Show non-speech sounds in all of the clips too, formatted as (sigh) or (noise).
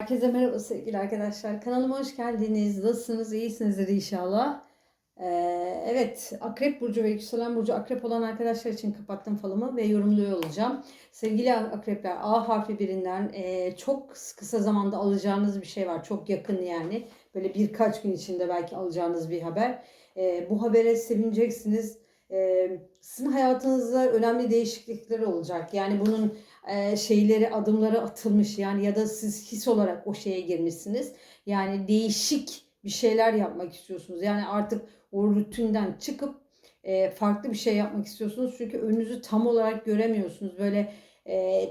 Herkese merhaba sevgili arkadaşlar. Kanalıma hoş geldiniz. Nasılsınız? İyisinizdir inşallah. Ee, evet, Akrep Burcu ve Yükselen Burcu Akrep olan arkadaşlar için kapattım falımı ve yorumluyor olacağım. Sevgili Akrepler, A harfi birinden e, çok kısa zamanda alacağınız bir şey var. Çok yakın yani. Böyle birkaç gün içinde belki alacağınız bir haber. E, bu habere sevineceksiniz. E, sizin hayatınızda önemli değişiklikler olacak. Yani bunun e, şeyleri adımları atılmış yani ya da siz his olarak o şeye girmişsiniz. Yani değişik bir şeyler yapmak istiyorsunuz. Yani artık o rutinden çıkıp farklı bir şey yapmak istiyorsunuz. Çünkü önünüzü tam olarak göremiyorsunuz. Böyle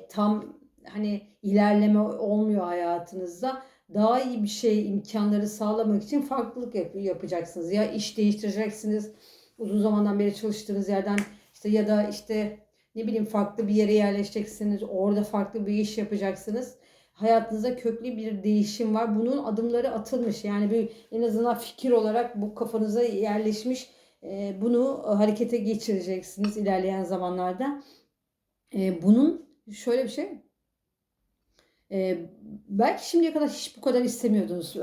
tam hani ilerleme olmuyor hayatınızda. Daha iyi bir şey imkanları sağlamak için farklılık yap- yapacaksınız. Ya iş değiştireceksiniz. Uzun zamandan beri çalıştığınız yerden işte ya da işte ne bileyim farklı bir yere yerleşeceksiniz. Orada farklı bir iş yapacaksınız. Hayatınıza köklü bir değişim var. Bunun adımları atılmış. Yani bir en azından fikir olarak bu kafanıza yerleşmiş. Ee, Bunu harekete geçireceksiniz ilerleyen zamanlarda. Ee, Bunun şöyle bir şey. Ee, belki şimdiye kadar hiç bu kadar istemiyordunuz.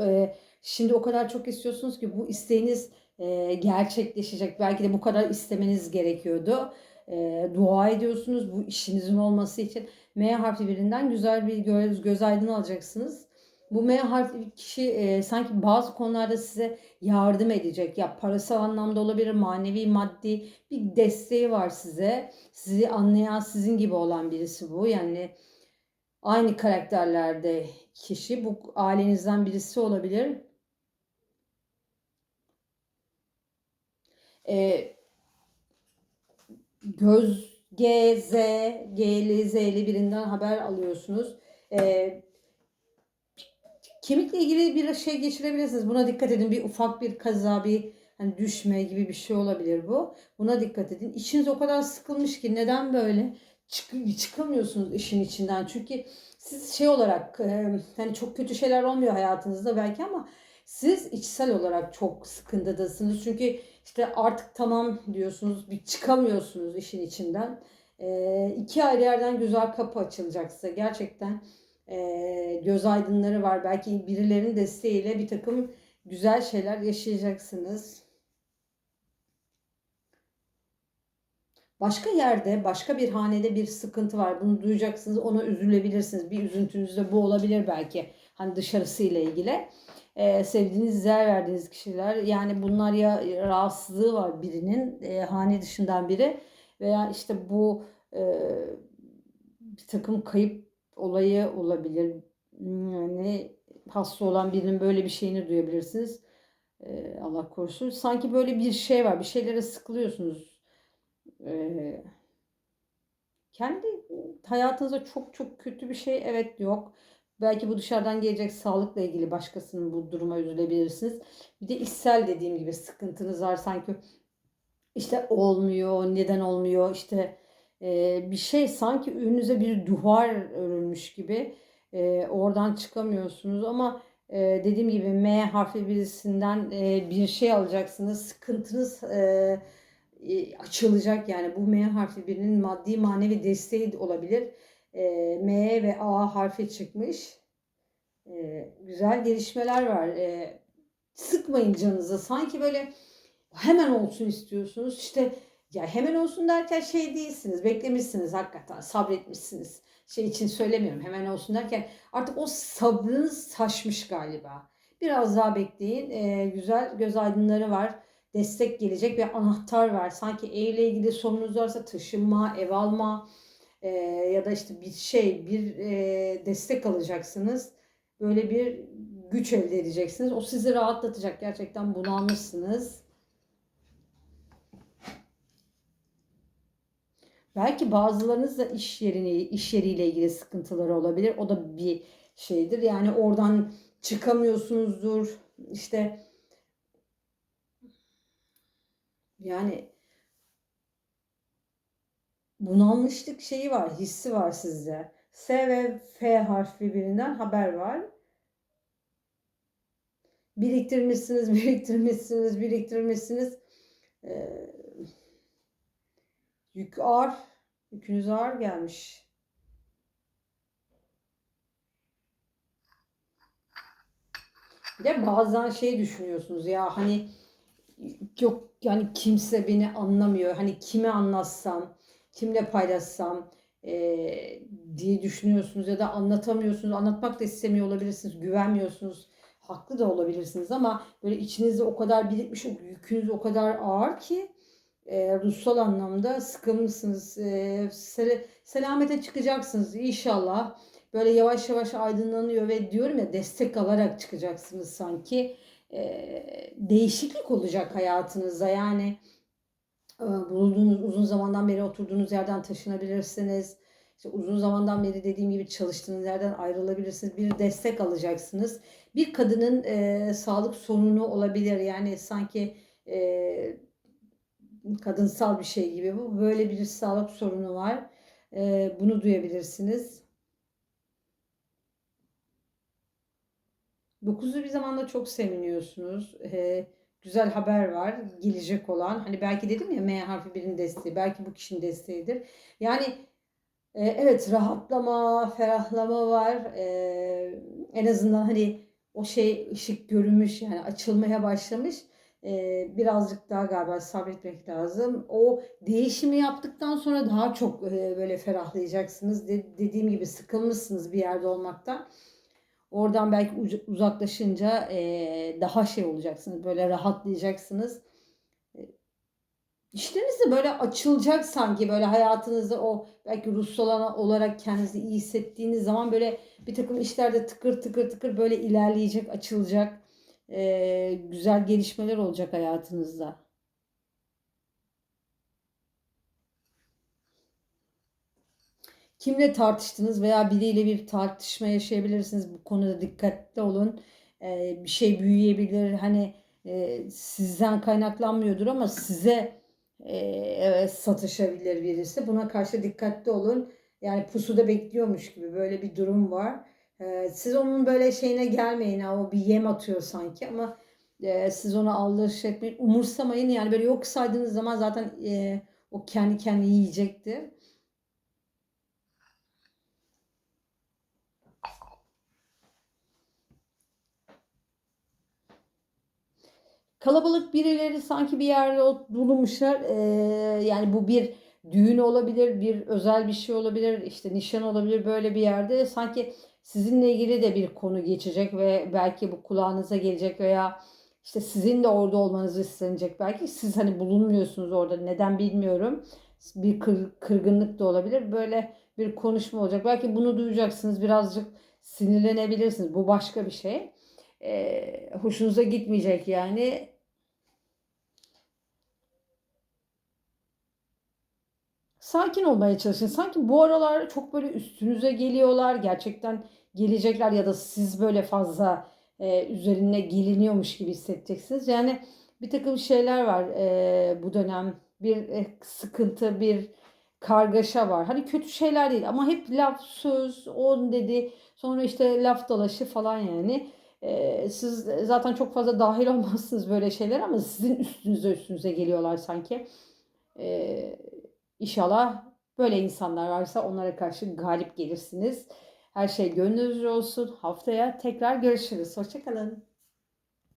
Şimdi o kadar çok istiyorsunuz ki bu isteğiniz e, gerçekleşecek. Belki de bu kadar istemeniz gerekiyordu e, dua ediyorsunuz bu işinizin olması için. M harfi birinden güzel bir göz, göz aydın alacaksınız. Bu M harfi kişi e, sanki bazı konularda size yardım edecek. Ya parasal anlamda olabilir, manevi, maddi bir desteği var size. Sizi anlayan, sizin gibi olan birisi bu. Yani aynı karakterlerde kişi. Bu ailenizden birisi olabilir. E, göz G, Z, G'li, Z'li birinden haber alıyorsunuz. Ee, kemikle ilgili bir şey geçirebilirsiniz. Buna dikkat edin. Bir ufak bir kaza, bir hani düşme gibi bir şey olabilir bu. Buna dikkat edin. İçiniz o kadar sıkılmış ki neden böyle? Çık çıkamıyorsunuz işin içinden. Çünkü siz şey olarak e, hani çok kötü şeyler olmuyor hayatınızda belki ama siz içsel olarak çok sıkıntıdasınız. Çünkü işte artık tamam diyorsunuz, bir çıkamıyorsunuz işin içinden. E, iki ayrı yerden güzel kapı açılacak size. Gerçekten e, göz aydınları var. Belki birilerinin desteğiyle bir takım güzel şeyler yaşayacaksınız. Başka yerde, başka bir hanede bir sıkıntı var. Bunu duyacaksınız, ona üzülebilirsiniz. Bir üzüntünüz de bu olabilir belki. Hani dışarısıyla ilgili e, sevdiğiniz, değer verdiğiniz kişiler. Yani bunlar ya rahatsızlığı var birinin, e, hane dışından biri veya işte bu e, bir takım kayıp olayı olabilir. Yani hasta olan birinin böyle bir şeyini duyabilirsiniz. E, Allah korusun. Sanki böyle bir şey var. Bir şeylere sıkılıyorsunuz. E, kendi hayatınızda çok çok kötü bir şey evet yok. Belki bu dışarıdan gelecek sağlıkla ilgili başkasının bu duruma üzülebilirsiniz. Bir de içsel dediğim gibi sıkıntınız var. Sanki işte olmuyor, neden olmuyor? İşte e, bir şey sanki önünüze bir duvar örülmüş gibi e, oradan çıkamıyorsunuz. Ama e, dediğim gibi M harfi birisinden e, bir şey alacaksınız. Sıkıntınız e, e, açılacak. Yani bu M harfi birinin maddi manevi desteği olabilir e, M ve A harfi çıkmış. E, güzel gelişmeler var. E, sıkmayın canınızı. Sanki böyle hemen olsun istiyorsunuz. İşte ya hemen olsun derken şey değilsiniz. Beklemişsiniz hakikaten. Sabretmişsiniz. Şey için söylemiyorum. Hemen olsun derken artık o sabrınız taşmış galiba. Biraz daha bekleyin. E, güzel göz aydınları var. Destek gelecek ve anahtar var. Sanki evle ilgili sorunuz varsa taşınma, ev alma, e, ya da işte bir şey, bir e, destek alacaksınız. Böyle bir güç elde edeceksiniz. O sizi rahatlatacak. Gerçekten bunalmışsınız. Belki bazılarınız da iş yerini, iş yeriyle ilgili sıkıntıları olabilir. O da bir şeydir. Yani oradan çıkamıyorsunuzdur. İşte yani bunalmışlık şeyi var, hissi var sizde. S ve F harfi birinden haber var. Biriktirmişsiniz, (laughs) biriktirmişsiniz, biriktirmişsiniz. Ee, yük ağır, yükünüz ağır gelmiş. Bir de bazen şey düşünüyorsunuz ya hani yok yani kimse beni anlamıyor. Hani kime anlatsam, kimle paylaşsam eee, diye düşünüyorsunuz ya da anlatamıyorsunuz. Anlatmak da istemiyor olabilirsiniz. Güvenmiyorsunuz. Haklı da olabilirsiniz ama böyle içinizde o kadar birikmiş, o yükünüz o kadar ağır ki e, ruhsal anlamda sıkılmışsınız. E, sel- selamete çıkacaksınız inşallah. Böyle yavaş yavaş aydınlanıyor ve diyorum ya destek alarak çıkacaksınız sanki. E, değişiklik olacak hayatınızda. Yani e, bulunduğunuz uzun zamandan beri oturduğunuz yerden taşınabilirsiniz. İşte uzun zamandan beri dediğim gibi çalıştığınız yerden ayrılabilirsiniz. Bir destek alacaksınız. Bir kadının e, sağlık sorunu olabilir. Yani sanki e, kadınsal bir şey gibi bu. Böyle bir sağlık sorunu var. E, bunu duyabilirsiniz. Dokuzlu bir zamanda çok seviniyorsunuz. E, güzel haber var gelecek olan. Hani belki dedim ya M harfi birinin desteği. Belki bu kişinin desteğidir. Yani e, evet rahatlama, ferahlama var. E, en azından hani o şey ışık görünmüş yani açılmaya başlamış. E, birazcık daha galiba sabretmek lazım. O değişimi yaptıktan sonra daha çok e, böyle ferahlayacaksınız. De, dediğim gibi sıkılmışsınız bir yerde olmaktan. Oradan belki uzaklaşınca e, daha şey olacaksınız. Böyle rahatlayacaksınız. E, İşleriniz de böyle açılacak sanki böyle hayatınızda o belki ruhsal olarak kendinizi iyi hissettiğiniz zaman böyle bir takım işlerde tıkır tıkır tıkır böyle ilerleyecek, açılacak, e, güzel gelişmeler olacak hayatınızda. Kimle tartıştınız veya biriyle bir tartışma yaşayabilirsiniz. Bu konuda dikkatli olun. E, bir şey büyüyebilir. Hani e, sizden kaynaklanmıyordur ama size e, evet, satışabilir birisi. Buna karşı dikkatli olun. Yani pusuda bekliyormuş gibi böyle bir durum var. E, siz onun böyle şeyine gelmeyin. O bir yem atıyor sanki ama e, siz ona aldırış etmeyin. Umursamayın. Yani böyle yok saydığınız zaman zaten e, o kendi kendini yiyecektir. Kalabalık birileri sanki bir yerde bulunmuşlar. Ee, yani bu bir düğün olabilir, bir özel bir şey olabilir, işte nişan olabilir böyle bir yerde. Sanki sizinle ilgili de bir konu geçecek ve belki bu kulağınıza gelecek veya işte sizin de orada olmanız istenecek. Belki siz hani bulunmuyorsunuz orada neden bilmiyorum. Bir kır- kırgınlık da olabilir. Böyle bir konuşma olacak. Belki bunu duyacaksınız. Birazcık sinirlenebilirsiniz. Bu başka bir şey. Ee, hoşunuza gitmeyecek yani. Sakin olmaya çalışın. Sanki bu aralar çok böyle üstünüze geliyorlar. Gerçekten gelecekler ya da siz böyle fazla e, üzerine geliniyormuş gibi hissedeceksiniz. Yani bir takım şeyler var e, bu dönem. Bir e, sıkıntı, bir kargaşa var. Hani kötü şeyler değil ama hep laf, söz, on dedi. Sonra işte laf dalaşı falan yani. E, siz zaten çok fazla dahil (laughs) olmazsınız böyle şeyler ama sizin üstünüze üstünüze geliyorlar sanki. E, İnşallah böyle insanlar varsa onlara karşı galip gelirsiniz. Her şey gönlünüzce olsun. Haftaya tekrar görüşürüz. Hoşçakalın.